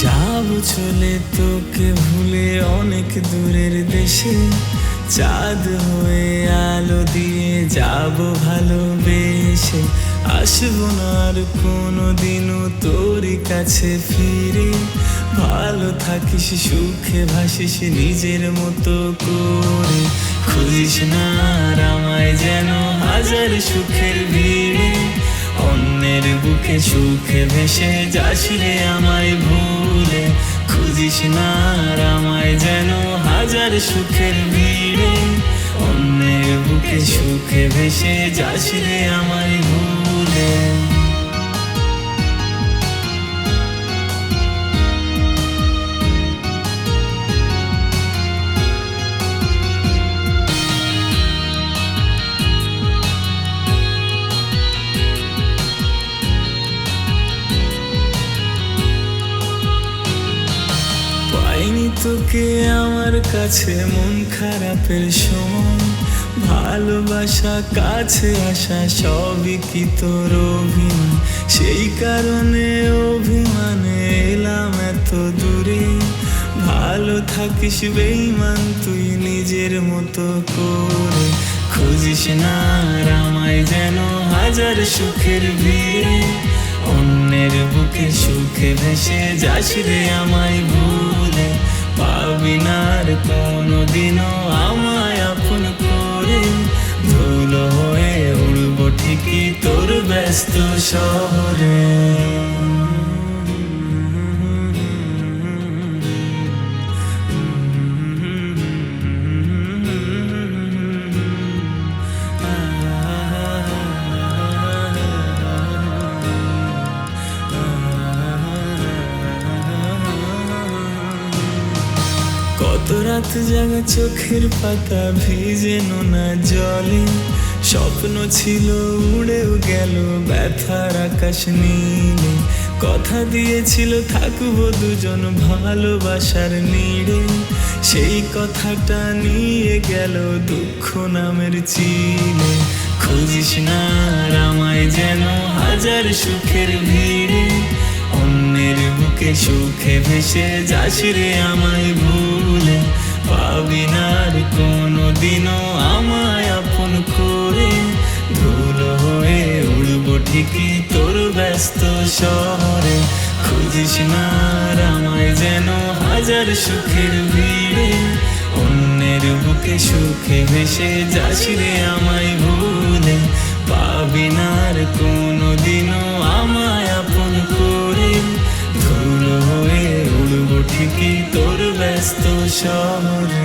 যাব চলে তোকে ভুলে অনেক দূরের দেশে। চাঁদ হয়ে আলো দিয়ে যাব ভালোবেসে। আসব না আর কোনো দিনও তোর কাছে ফিরে। ভালো থাকিস, সুখে ভাসিস নিজের মতো করে। খুঁজিস না আর আমায় যেন হাজার সুখের ভিড়ে। অন্যের বুকে সুখে ভেসে যাস রে আমায় না আমায় যেন হাজার সুখের ভিড়ে অন্যের বুকে সুখে ভেসে যাস রে আমায় ভুলে। তোকে আমার কাছে মন খারাপের সময়, ভালোবাসা, কাছে আসা সবই কি তোর অভিমান? সেই কারণে অভিমানে এলাম এত দূরে। ভালো থাকিস বেইমান তুই নিজের মতো করে। খুঁজিস না আর আমায় যেন হাজার সুখের ভিড়ে। অন্যের বুকে সুখে ভেসে যাস রে আমায় ভুলে। পাবি না আর কোনোদিনও আমায় আপন করে। ধুলো হয়ে উড়বো ঠিকই তোর ব্যস্ত শহরে। কত রাত জাগা চোখের পাতা ভিজে নোনা জলে। স্বপ্ন ছিল, উড়েও গেল, ব্যথার আকাশ নীলে। কথা দিয়েছিল, থাকব দুজন ভালোবাসার নিড়ে। সেই কথাটা নিয়ে গেল দুঃখ নামের চিলে। খুঁজিস না আর আমায় যেন হাজার সুখের ভিড়ে। অন্যের বুকে সুখে ভেসে যাস রে আমায় ভুলে। পাবি না কোনো দিনও আমায় আপন করে ধুলো হয়ে উড়বো ঠিকই তোর ব্যস্ত শহরে। খুঁজিস না আমায় যেন হাজার সুখের ভিড়ে, অন্যের বুকে সুখে ভেসে যাস রে আমায় ভুলে। পাবি না কোনো দিনও আমায় আপন করে ধুলো হয়ে উড়বো ঠিকই তোর ব্যস্ত শহরে